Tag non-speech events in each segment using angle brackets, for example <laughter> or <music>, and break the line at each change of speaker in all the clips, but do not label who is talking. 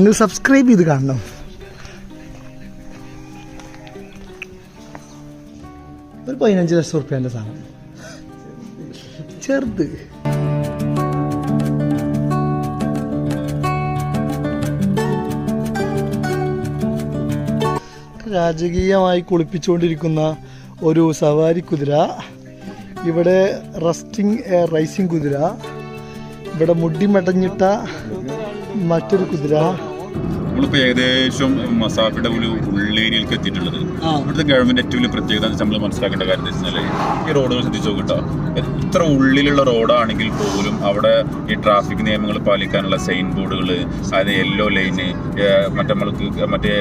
നിങ്ങൾ സബ്സ്ക്രൈബ് ചെയ്ത് കാണണം. ഒരു പതിനഞ്ച് ലക്ഷം റുപ്യന്റെ സാധനം. ചെറുത്. രാജകീയമായി കുളിപ്പിച്ചുകൊണ്ടിരിക്കുന്ന ഒരു സവാരി കുതിര. ഇവിടെ റസ്റ്റിംഗ് റൈസിംഗ് കുതിര. ഇവിടെ മുടി മെടഞ്ഞിട്ട മറ്റൊരു കുതിര.
നമ്മളിപ്പോ ഏകദേശം മസാഫിയുടെ ഒരു ഉള്ളേരിയയിലേക്ക് എത്തിയിട്ടുള്ളത്. ഇവിടുത്തെ ഗവൺമെന്റ് ഏറ്റവും വലിയ പ്രത്യേകത എന്ന് നമ്മൾ മനസ്സിലാക്കേണ്ട കാര്യം എന്താ വെച്ചാൽ ഈ റോഡുകൾ ശ്രദ്ധിച്ചു നോക്കട്ടോ. എത്ര ഉള്ളിലുള്ള റോഡാണെങ്കിൽ പോലും അവിടെ ഈ ട്രാഫിക് നിയമങ്ങൾ പാലിക്കാനുള്ള സൈൻ ബോർഡുകൾ അതായത് യെല്ലോ ലൈന് മറ്റേ നമ്മൾക്ക് മറ്റേ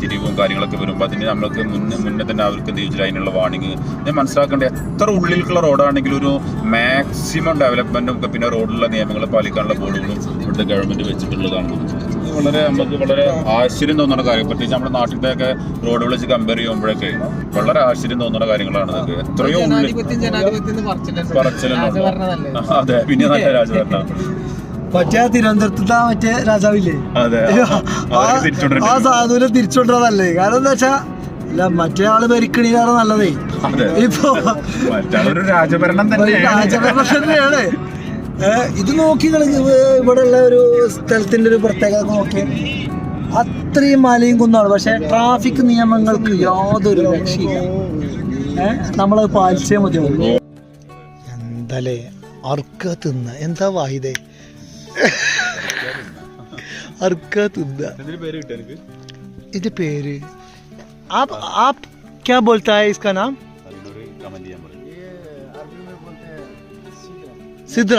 തിരിവും കാര്യങ്ങളൊക്കെ വരുമ്പോൾ അതിന് നമ്മൾക്ക് മുന്നേ മുന്നേ തന്നെ അവർക്ക് എന്ത് ചെയ്തില്ല അതിനുള്ള വാണിംഗ് ഞാൻ മനസ്സിലാക്കേണ്ട എത്ര ഉള്ളിലേക്കുള്ള റോഡാണെങ്കിൽ ഒരു മാക്സിമം ഡെവലപ്മെന്റും പിന്നെ റോഡിലുള്ള നിയമങ്ങൾ പാലിക്കാനുള്ള ബോർഡുകളും ഇവിടുത്തെ ഗവൺമെന്റ് വെച്ചിട്ടുള്ളതാണ്. വളരെ നമുക്ക് വളരെ ആശ്ചര്യം തോന്നുന്ന കാര്യം. പ്രത്യേകിച്ച് നമ്മുടെ നാട്ടിലത്തെ ഒക്കെ വിളിച്ച് കമ്പയർ ചെയ്യുമ്പോഴൊക്കെ വളരെ ആശ്ചര്യം തോന്നുന്ന കാര്യങ്ങളാണ് ഇതൊക്കെ. എത്രയോ. അതെ. പിന്നെ നല്ല രാജഭരണ.
മറ്റേ തിരുവനന്തപുരത്തെ മറ്റേ രാജാവില്ലേ?
അതെ.
ആ- സാധുവിനെ തിരിച്ചുകൊണ്ടതല്ലേ കാരണം എന്താ വെച്ചാ അല്ല മറ്റേ ആൾ ഭരിക്കണീനാണ് നല്ലതേ. ഇപ്പൊ
മറ്റൊരു രാജഭരണം
തന്നെയാണ്. ഇത് നോക്കി ഇവിടെ ഉള്ള ഒരു സ്ഥലത്തിന്റെ ഒരു പ്രത്യേകത നോക്കി. അത്രയും മലയും കുന്നാണ് പക്ഷേ ട്രാഫിക് നിയമങ്ങൾക്ക് യാതൊരു രക്ഷയില്ല. നമ്മളത് പാലിച്ചേ മതി എന്താലേ അർക്ക തിന്ന എന്താ വാഹിതേ അർക്ക തിന്ന ഇതിന്റെ പേര്? ക്യാ ബോൾത്താ ഇസ്കാ നാം? സിദ്ര.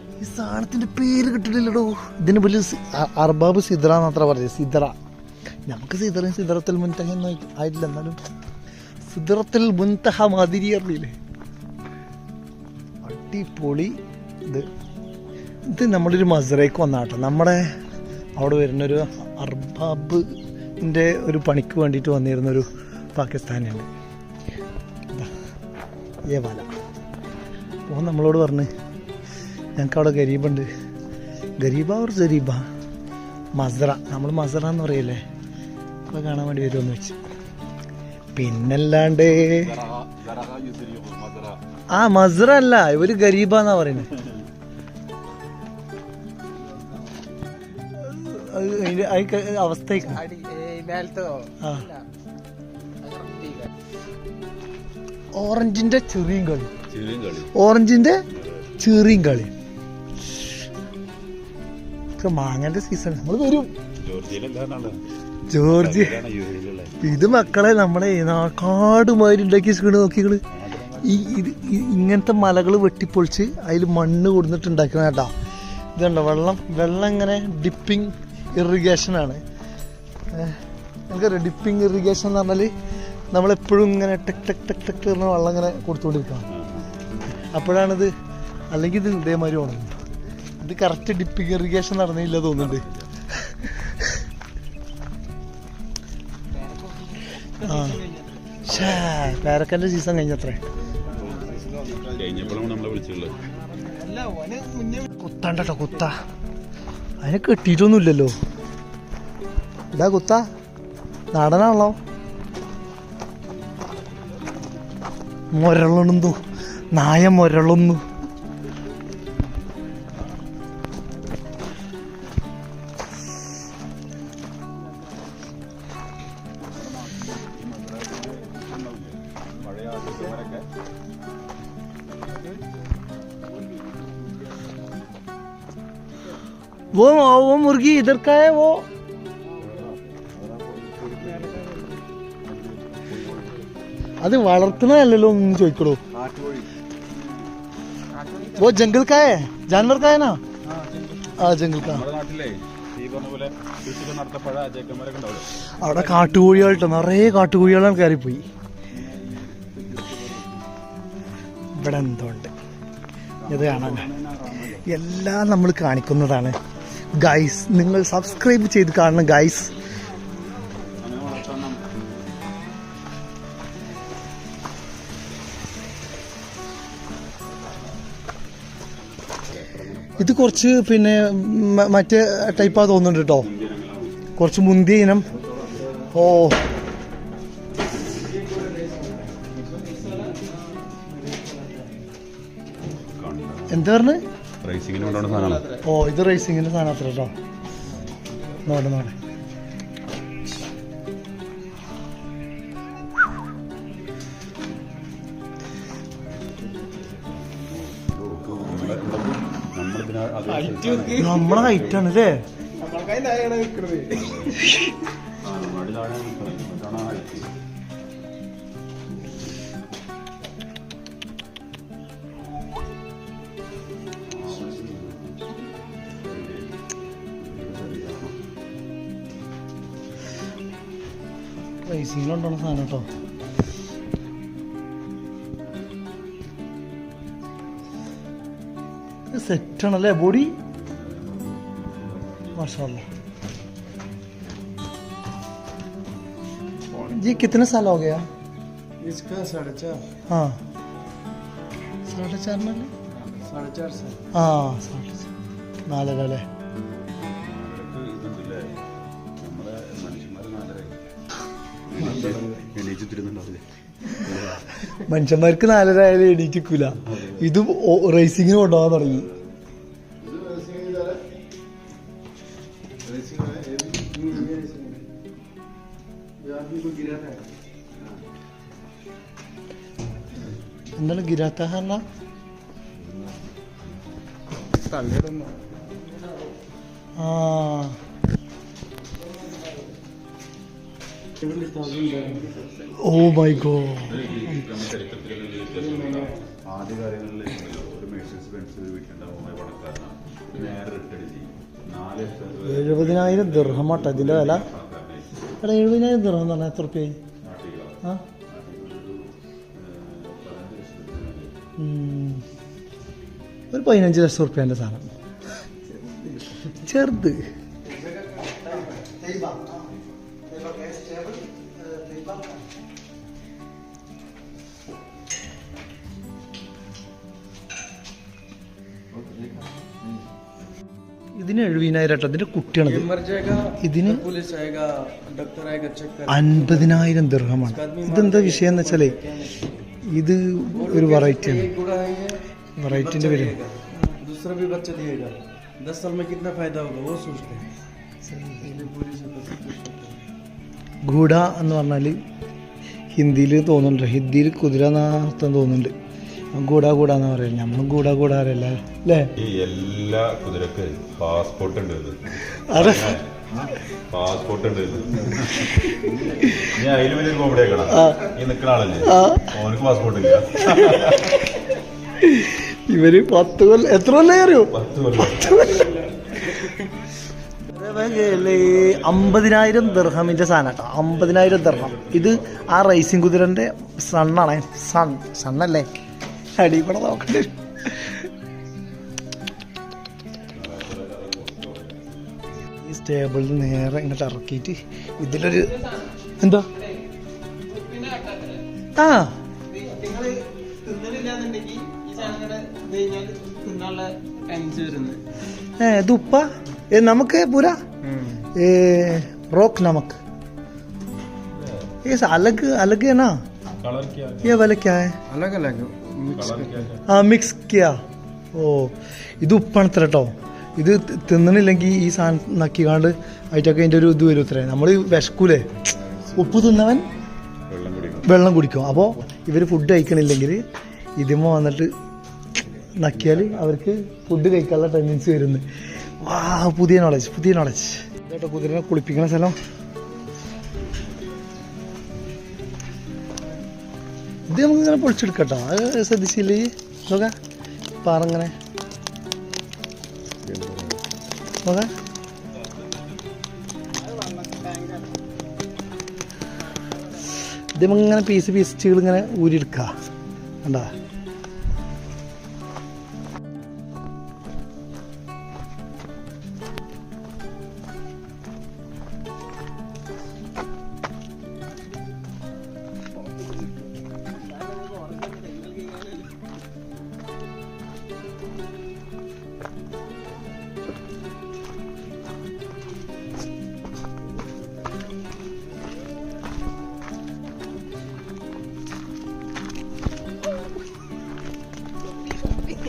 ഈ പേര് കിട്ടില്ലല്ലോ ഇതിന് വലിയ അർബാബ് സിദ്ര എന്നത്ര പറയുന്നത് സിദ്ര. നമുക്ക് സിദ്രയും സിദ്രത്തിൽ മുൻതഹ ഒന്നും ആയി- ആയിട്ടില്ല. എന്നാലും സിദ്രത്തിൽ മുൻതഹ മാതിരി അറിയില്ലേ അടിപൊളി ഇത്. ഇത് നമ്മളൊരു ഒരു മസറേക്ക് വന്നാട്ടോ. നമ്മുടെ അവിടെ വരുന്നൊരു അർബാബിന്റെ ഒരു പണിക്ക് വേണ്ടിയിട്ട് വന്നിരുന്നൊരു പാകിസ്ഥാനിയുണ്ട്. ഏ വല. അപ്പോൾ നമ്മളോട് പറഞ്ഞ് ഞങ്ങൾക്ക് അവിടെ ഗരീബുണ്ട്. ഗരീബ ഓർ ജരീബ മസറ. നമ്മൾ മസറ എന്ന് പറയല്ലേ? അപ്പോൾ കാണാൻ വേണ്ടി വരുമെന്ന് വെച്ച്. പിന്നല്ലാണ്ട് ആ മസറ അല്ല. ഇവർ ഗരീബ എന്നാ പറയുന്നത്
അവസ്ഥ.
ഓറഞ്ചിന്റെ ചെറിയ കളി. ഓറഞ്ചിന്റെ ചെറിയും കളി. ഒക്കെ മാങ്ങന്റെ സീസൺ നമ്മൾ വരും ജോർജ്. ഇത് മക്കളെ നമ്മളെ നാക്കാടുമാതിരി ഉണ്ടാക്കി വെച്ചിട്ട് നോക്കികൾ ഈ ഇത് ഇങ്ങനത്തെ മലകൾ വെട്ടിപ്പൊളിച്ച് അതിൽ മണ്ണ് കൊടുത്തിട്ടുണ്ടാക്കുന്ന കേട്ടോ. ഇതുണ്ടോ? വെള്ളം വെള്ളം ഇങ്ങനെ ഡിപ്പിംഗ് ഇറിഗേഷൻ ആണ്. നമുക്കറിയാം ഡിപ്പിംഗ് ഇറിഗേഷൻ എന്ന് പറഞ്ഞാൽ നമ്മളെപ്പോഴും ഇങ്ങനെ ടെക് ടെക് ടെക് ടെക് പറഞ്ഞ വെള്ളം ഇങ്ങനെ കൊടുത്തുകൊണ്ടിരിക്കണം അപ്പോഴാണിത് അല്ലെങ്കിൽ ഇത് ഇതേമാതിരി ഉണങ്ങും. ഇത് കറക്റ്റ് ഡിപ്പിംഗ് ഇറിഗേഷൻ നടന്നില്ല തോന്നുന്നുണ്ട്. ആ. പേരക്കന്റെ സീസൺ കഴിഞ്ഞത്രേ. കുത്താണ്ടോ കുത്ത. അതിനെ കെട്ടിയിട്ടൊന്നുമില്ലല്ലോ. ഇതാ കുത്ത. നടനാണല്ലോ. മൊരളുന്നു നായ മൊരളുന്നു. वो वो मुर्गी इधर का है वो അത് വളർത്തുന്നതല്ലല്ലോ എന്ന് ചോദിക്കടോ वो जंगल का है जानवर का है ना हाँ जंगल का
നമ്മുടെ നാട്ടിലെ ഈ പറഞ്ഞ പോലെ കൃഷിയൊക്കെ നടത്തപ്പഴ അജയക്കന്മാരൊക്കെ ഉണ്ടാവില്ല
അവിടെ കാട്ടുകോഴികളുണ്ട് നിറയെ കാട്ടുകോഴികളാണ് കയറിപ്പോയി ഇവിടെ എന്തോ ഉണ്ട് ഇത് കാണാൻ എല്ലാം നമ്മൾ കാണിക്കുന്നതാണ് ഗൈസ് നിങ്ങൾ സബ്സ്ക്രൈബ് ചെയ്ത് കാണണം ഗൈസ് ഇത് കുറച്ച് പിന്നെ മറ്റേ ടൈപ്പാ തോന്നുന്നുണ്ട് കേട്ടോ കുറച്ച് മുന്തിയ ഇനം. ഓ. എന്താ പറഞ്ഞ്?
റേസിങ്ങിന് കൊണ്ടുപോകുന്ന സാധനമാണ്?
ഓ ഇത് റേസിങ്ങിന്റെ സാധനം അത്ര കേട്ടോ
നോട്ടെ നോട്ടെ
നമ്മളെ ഹൈറ്റ് ആണ് അല്ലേ
നമ്മൾക്കായി നിൽക്കുന്നത്
സീലുണ്ടാണ് സാധനം കേട്ടോ സെറ്റാണല്ലേ ബോഡി? माशाल्लाह कितने साल हो गया
इसका साढ़े चार
हाँ साढ़े चार में
साढ़े चार साल
हाँ साढ़े चार
नाले नाले
മനുഷ്യന്മാർക്ക് നാലര ആയാലും എണീറ്റിക്കൂല. ഇത് റേസിങ്ങിന് കൊണ്ടുപോകാൻ തുടങ്ങി. എന്താണ് ഗിരാത്ത ആ. ഓ മൈ ഗോ
ആദ്യ കാലങ്ങളിൽ ഒരു മെഴ്സീസ് ബെൻസ് ഒരു വീട്ടിലുണ്ടാവും പണക്കാരനാണ് നേരെ റിട്ടേൺ ചെയ്യും നാല്
എഴുപതിനായിരം ദിർഹമാട്ടോ ഇതിന്റെ വില. എടാ എഴുപതിനായിരം ദിർഹം എന്ന് പറഞ്ഞാൽ എത്ര റുപ്യായി ആ. ഒരു പതിനഞ്ച് ലക്ഷം റുപ്യന്റെ സാധനം. ചെറുത്. ഇതിന് എഴുപതിനായിരം കേട്ടോ ഇതിന്റെ കുട്ടിയാണത്
मर जाएगा
ഇതിന്
पुलिस आएगा डॉक्टर आएगा चेक कर
അൻപതിനായിരം ദിർഹമാണ് ഇതെന്താ വിഷയം എന്ന് വെച്ചാലേ ഇത് ഒരു വെറൈറ്റിയാണ്
एक गुड़ा है ये
വെറൈറ്റിന്റെ പേര്
दिएगा। दूसरा भी बच्चा दिएगा दस साल में कितना फायदा होगा वो सोचते हैं इसलिए पुलिस है तो सब कुछ होता है।
ഗൂഡ എന്ന് പറഞ്ഞാൽ ഹിന്ദിയിൽ തോന്നുന്നുണ്ട് ഹിന്ദിയിൽ കുതിര എന്നർത്ഥം തോന്നുന്നുണ്ട് ഗൂഡ ഗൂഡ എന്ന് പറയും. നമ്മൾ ഗൂഡ ഗൂഡ അറിയില്ല അല്ലേ?
ഈ എല്ലാ കുതിരക്ക് പാസ്പോർട്ട് ഉണ്ട്
അതെ
പാസ്പോർട്ട് ഉണ്ട്. ഞാൻ അതിലും വലിയ കോമഡി ആക്കണം. ഈ നിൽക്കുന്ന ആളല്ലേ? ഓനക്ക് പാസ്പോർട്ട് ഇല്ല.
ഇവർ പത്ത് കൊല്ലം എത്ര കൊല്ലം അറിയോ?
പത്ത് കൊല്ലം.
അമ്പതിനായിരം ദർഹമിന്റെ സാധനം കേട്ടോ. അമ്പതിനായിരം ദർഹം. ഇത് ആ റേസിംഗ് കുതിരന്റെ സണ്ണാണ് സൺ സണ്ണല്ലേ അടിപടെ നോക്കണ്ടേ ഈ സ്റ്റേബിളിൽ നേരെ ഇങ്ങോട്ട് ഇറക്കിയിട്ട് ഇതിലൊരു എന്താ ആ ഏ ഇത് ഉപ്പ ഏ നമുക്ക് പൂരാ ए रोक नमक ये अलग अलग है ना
കളർ ക്യാ
ये वाला क्या है
अलग अलग मिक्स
കളർ ക്യാ
ആ മിക്സ് കിയാ. ഓ ഇത് ഉപ്പാണ് ഇത്ര കേട്ടോ ഇത് തിന്നണില്ലെങ്കിൽ ഈ സാധനം നക്കിക്കാണ്ട് അതിന്റെയൊക്കെ അതിന്റെ ഒരു ഇത് വരും ഇത്രേ. നമ്മൾ വിശക്കൂലേ. ഉപ്പ് തിന്നവൻ
വെള്ളം കുടിക്കും.
അപ്പോൾ ഇവർ ഫുഡ് കഴിക്കണില്ലെങ്കിൽ ഇതിമ വന്നിട്ട് നക്കിയാൽ അവർക്ക് ഫുഡ് കഴിക്കാനുള്ള ടെൻഡൻസി വരുന്നു. വാ പുതിയ നോളജ് പുതിയ നോളജ് കേട്ടോ കുതിരനെ കുളിപ്പിക്കണ സ്ഥലം. നമുക്ക് ഇങ്ങനെ പൊളിച്ചെടുക്കട്ടോ. അത് ശ്രദ്ധിച്ചില്ലേ? നോക്ക. പാറങ്ങനെ. നോക്ക. ഇതേമിങ്ങനെ പീസ് പീസ് ചീളിങ്ങനെ ഊരിയെടുക്കുക കണ്ടാ?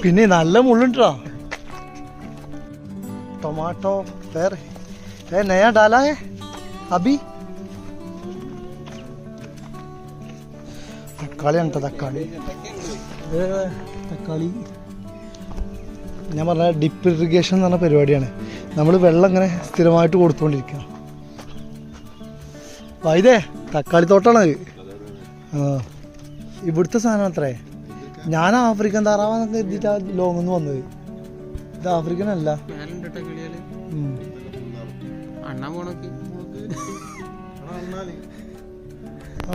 പിന്നെ നല്ല മുള്ളുണ്ടോ? ടൊമാറ്റോ വേറെ. ഏ നയാ डाला है അബി? തക്കാളി അണ്ട തക്കാളി. തക്കാളി. ഞാൻ പറഞ്ഞ ഡിപ്പ് ഇറിഗേഷൻ എന്ന് പറഞ്ഞ പരിപാടിയാണ്. നമ്മൾ വെള്ളം ഇങ്ങനെ സ്ഥിരമായിട്ട് കൊടുത്തുകൊണ്ടിരിക്കുക വൈദേ തക്കാളി തോട്ടാണ് ആ ഇവിടുത്തെ സാധനം അത്രേ. ഞാൻ ആഫ്രിക്കൻ താറാവാന്നൊക്കെ എഴുതിയിട്ടാ ലോങ് വന്നത്. ഇത് ആഫ്രിക്കൻ അല്ല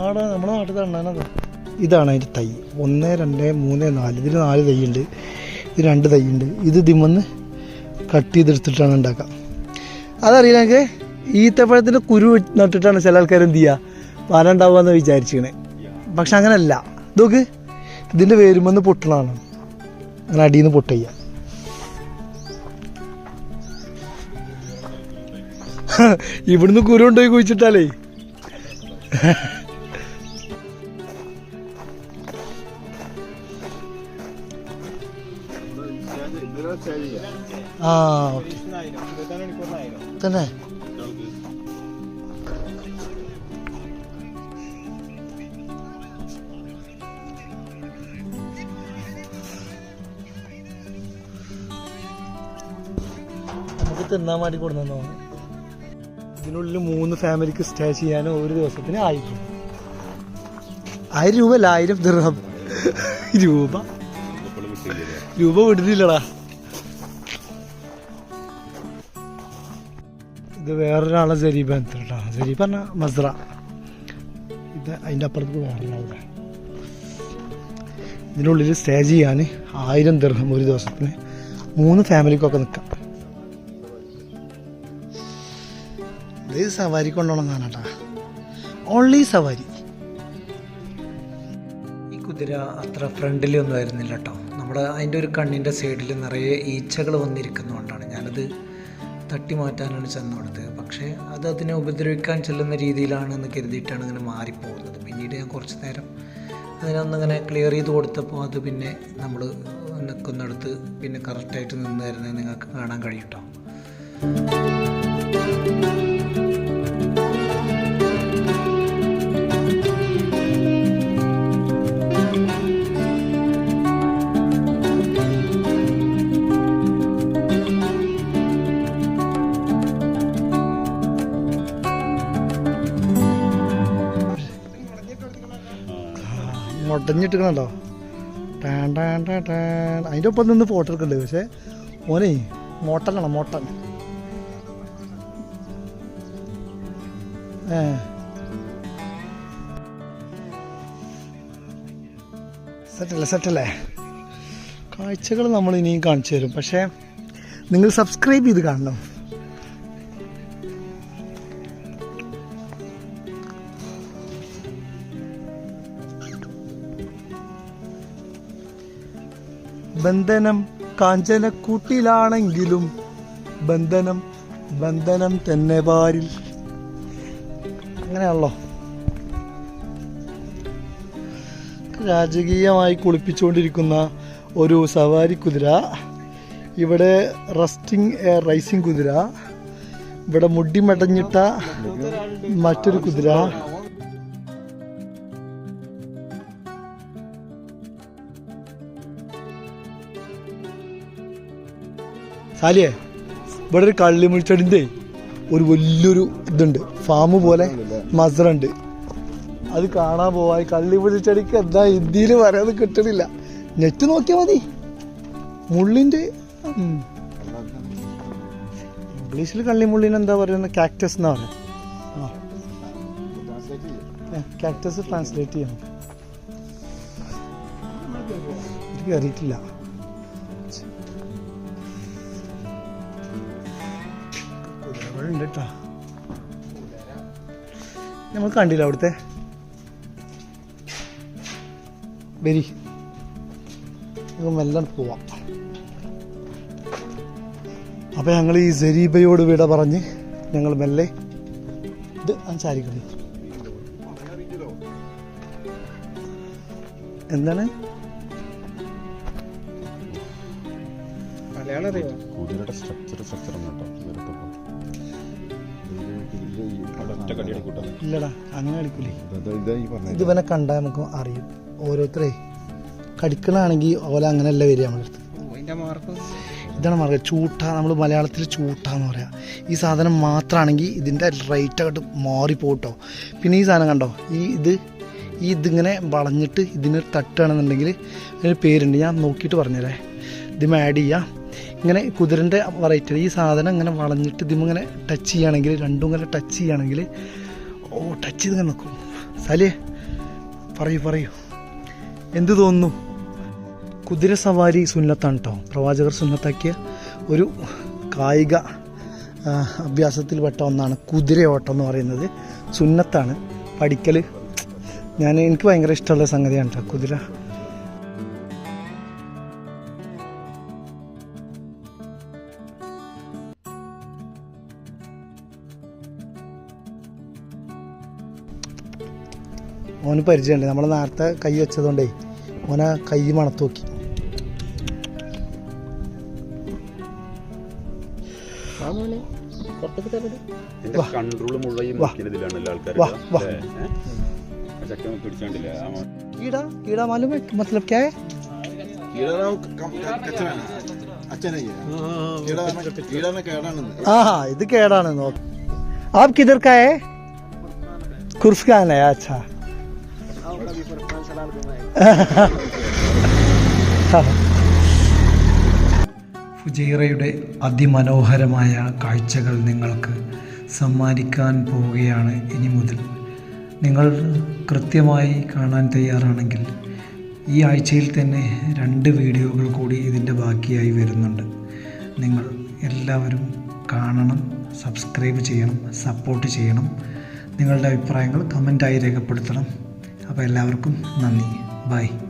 ആടാ നമ്മുടെ നാട്ടിൽ തണ്ണാനത് ഇതാണ് അതിന്റെ തൈ. ഒന്ന് രണ്ട് മൂന്ന് നാല്. ഇതിൽ നാല് തൈ ഉണ്ട് ഇത് രണ്ട് തൈ ഉണ്ട് ഇത് ദിമന്ന് കട്ട് ചെയ്തെടുത്തിട്ടാണ് ഉണ്ടാക്കുക. അതറിയില്ല എനിക്ക്? ഈത്തപ്പഴത്തിന്റെ കുരു നട്ടിട്ടാണ് ചില ആൾക്കാർ എന്ത് ചെയ്യുക? പാലുണ്ടാവുക എന്ന് വിചാരിച്ചിരിക്കണേ. പക്ഷെ അങ്ങനല്ല. ഇതൊക്കെ ഇതിന്റെ വേരുമെന്ന് പൊട്ടണതാണ് അങ്ങനെ അടിയിൽ നിന്ന് പൊട്ടയ്യ ഇവിടുന്ന് കുരു കൊണ്ടുപോയി കുഴിച്ചിട്ടാലേ. ആ ഓക്കെ. തന്നെ? തിന്നാൻ വേണ്ടി കൊടുന്നോ ഇതിനുള്ളിൽ മൂന്ന് ഫാമിലിക്ക് സ്റ്റേ ചെയ്യാനും ഒരു ദിവസത്തിന് ആയിരം. ആയിരം രൂപ അല്ല ആയിരം ദിർഹം. രൂപ. രൂപ വിടുന്നില്ലടാ. ഇത് വേറൊരാളെ ജരീബ കേട്ടോ ജരീബ് പറഞ്ഞ മസ്ര ഇത് അതിന്റെ അപ്പുറത്ത് വേറൊരാളുടെ. ഇതിനുള്ളിൽ സ്റ്റേ ചെയ്യാൻ ആയിരം ദിർഹം ഒരു ദിവസത്തിന് മൂന്ന് ഫാമിലിക്കൊക്കെ നിൽക്കാം. ഇത് സവാരി കൊണ്ടുപോകണം ഓൺലി സവാരി.
ഈ കുതിര അത്ര ഫ്രണ്ടിലൊന്നും ആയിരുന്നില്ല കേട്ടോ. നമ്മുടെ അതിന്റെ ഒരു കണ്ണിന്റെ സൈഡിൽ നിറയെ ഈച്ചകൾ വന്നിരിക്കുന്നതുകൊണ്ടാണ് ഞാനത് തട്ടി മാറ്റാനാണ് ചെന്ന് കൊടുത്തത്. പക്ഷേ അത് അതിനെ ഉപദ്രവിക്കാൻ ചെല്ലുന്ന രീതിയിലാണ് എന്ന് കരുതിയിട്ടാണ് ഇങ്ങനെ മാറിപ്പോകുന്നത്. പിന്നീട് ഞാൻ കുറച്ച് നേരം അതിനൊന്നിങ്ങനെ ക്ലിയർ ചെയ്ത് കൊടുത്തപ്പോൾ അത് പിന്നെ നമ്മൾ നിൽക്കുന്നിടത്ത് പിന്നെ കറക്റ്റായിട്ട് നിന്നായിരുന്നത് നിങ്ങൾക്ക് കാണാൻ കഴിയും
മുടഞ്ഞിട്ടിക്കണോ ടാൻ ടാൻ ടാൻ ടാൻ. അതിന്റെ ഒപ്പം നിന്ന് ഫോട്ടോ എടുക്കുന്നുണ്ട് പക്ഷേ ഓനേ മോട്ടനാണ് മോട്ടൻ ഏ. സെറ്റല്ലേ സെറ്റല്ലേ? കാഴ്ചകൾ നമ്മൾ ഇനിയും കാണിച്ചു തരും. പക്ഷേ നിങ്ങൾ സബ്സ്ക്രൈബ് ചെയ്ത് കാണണം. ബന്ധനം കാഞ്ചനക്കൂട്ടിലാണെങ്കിലും ബന്ധനം ബന്ധനം തന്നെ പാരിൽ അങ്ങനെയാണല്ലോ. രാജകീയമായി കുളിപ്പിച്ചുകൊണ്ടിരിക്കുന്ന ഒരു സവാരി കുതിര ഇവിടെ റസ്റ്റിംഗ് റൈസിംഗ് കുതിര ഇവിടെ മുടി മെടഞ്ഞിട്ട മറ്റൊരു കുതിര സാലിയെ ഇവിടെ ഒരു കള്ളിമുൾച്ചെടിന്റെ ഒരു വലിയൊരു ഇതുണ്ട്. ഫാം പോലെ മസറുണ്ട്. അത് കാണാൻ പോവാ. കള്ളി കള്ളിമുൾച്ചെടിക്ക് എന്താ ഹിന്ദിയിൽ പറയാതെ കിട്ടണില്ല. നെറ്റ് നോക്കിയാൽ മതി. മുള്ളിന്റെ ഇംഗ്ലീഷിൽ കള്ളിമുള്ളിന് എന്താ പറയുന്നത്? കാക്ടസ് എന്നാ പറയുക കാക്ടസ് ട്രാൻസ്ലേറ്റ് ചെയ്യണം. എനിക്ക് കയറിയിട്ടില്ല കുതിരകളുണ്ട് കേട്ടോ നമ്മൾ കണ്ടില്ല അവിടുത്തെ? വരി. മെല്ലെ പോവാം. അപ്പോൾ ഞങ്ങൾ ഈ സരീബയോട് വിട പറഞ്ഞ് ഞങ്ങൾ മെല്ലെ ഇത് അഞ്ചാരിക്കളി എന്താണ്?
മലയാളം അറിയാം?
കുതിരയുടെ സ്ട്രക്ചർ സ്ട്രക്ചർ കൂട്ടം.
ഇല്ലടാ അങ്ങനെ
ഇതാ
ഇത് ഇവനെ കണ്ടാൽ നമുക്ക് അറിയും. ഓരോരുത്തരെ കടിക്കണാണെങ്കിൽ ഓല അങ്ങനെയല്ല വരിക
നമ്മളെടുത്ത്
ഇതാണ് മാർഗം. ചൂട്ട നമ്മൾ മലയാളത്തിൽ ചൂട്ട എന്ന് പറയാം. ഈ സാധനം മാത്രമാണെങ്കിൽ ഇതിന്റെ റേറ്റ് അങ്ങോട്ട് മാറിപ്പോട്ടോ പിന്നെ ഈ സാധനം കണ്ടോ? ഈ ഇത് ഈ ഇതിങ്ങനെ വളഞ്ഞിട്ട് ഇതിന് തട്ടുകയാണെന്നുണ്ടെങ്കിൽ അതിന് പേരുണ്ട്. ഞാൻ നോക്കിയിട്ട് പറഞ്ഞുതരാം. ഇതിമ ആഡ് ചെയ്യാം. ഇങ്ങനെ കുതിരന്റെ വെറൈറ്റി ഈ സാധനം ഇങ്ങനെ വളഞ്ഞിട്ട് ഇതിമിങ്ങനെ ടച്ച് ചെയ്യുകയാണെങ്കിൽ രണ്ടും ഇങ്ങനെ ടച്ച് ചെയ്യുകയാണെങ്കിൽ ഓ ടച്ച് ചെയ്ത് നിൽക്കും സലേ പറയൂ പറയൂ. എന്ത് തോന്നുന്നു? കുതിര സവാരി സുന്നത്താണ് കേട്ടോ പ്രവാചകർ സുന്നത്താക്കിയ ഒരു കായിക അഭ്യാസത്തിൽപ്പെട്ട ഒന്നാണ് കുതിരയോട്ടം എന്ന് പറയുന്നത്. സുന്നത്താണ്. പഠിക്കൽ ഞാൻ എനിക്ക് ഭയങ്കര ഇഷ്ടമുള്ള സംഗതിയാണ് കേട്ടോ കുതിര ഓന് പരിചയമുണ്ട് നമ്മൾ നേരത്തെ കൈ വെച്ചതുകൊണ്ടേ ഓന കൈ മണത്ത് നോക്കി
ഇതിന്റെ കൺട്രോൾ മുഴുവൻ ഈ
വാ.
മുക്കിനതിലാണല്ലോ ആൾക്കാർ
വാ, വാ.
ചക്ക പിടിച്ചാണ്ടില്ലേ ആ മ-
कीड़ा कीड़ा मालूम है मतलब क्या है
कीड़ा ना कम कच्चा है अच्छा नहीं है कीड़ा ना कीड़ा ना കേടാണ്
हाँ ഇത് കേടാണ് നോക്ക് आप किधर का है कुर्फ का है अच्छा <laughs>
ഫുജൈറയുടെ അതിമനോഹരമായ കാഴ്ചകൾ നിങ്ങൾക്ക് സമ്മാനിക്കാൻ പോവുകയാണ് ഇനി മുതൽ. നിങ്ങൾ കൃത്യമായി കാണാൻ തയ്യാറാണെങ്കിൽ ഈ ആഴ്ചയിൽ തന്നെ രണ്ട് വീഡിയോകൾ കൂടി ഇതിന്റെ ബാക്കിയായി വരുന്നുണ്ട്. നിങ്ങൾ എല്ലാവരും കാണണം സബ്സ്ക്രൈബ് ചെയ്യണം സപ്പോർട്ട് ചെയ്യണം. നിങ്ങളുടെ അഭിപ്രായങ്ങൾ കമന്റായി രേഖപ്പെടുത്തണം. അപ്പോൾ എല്ലാവർക്കും നന്ദി. ബൈ.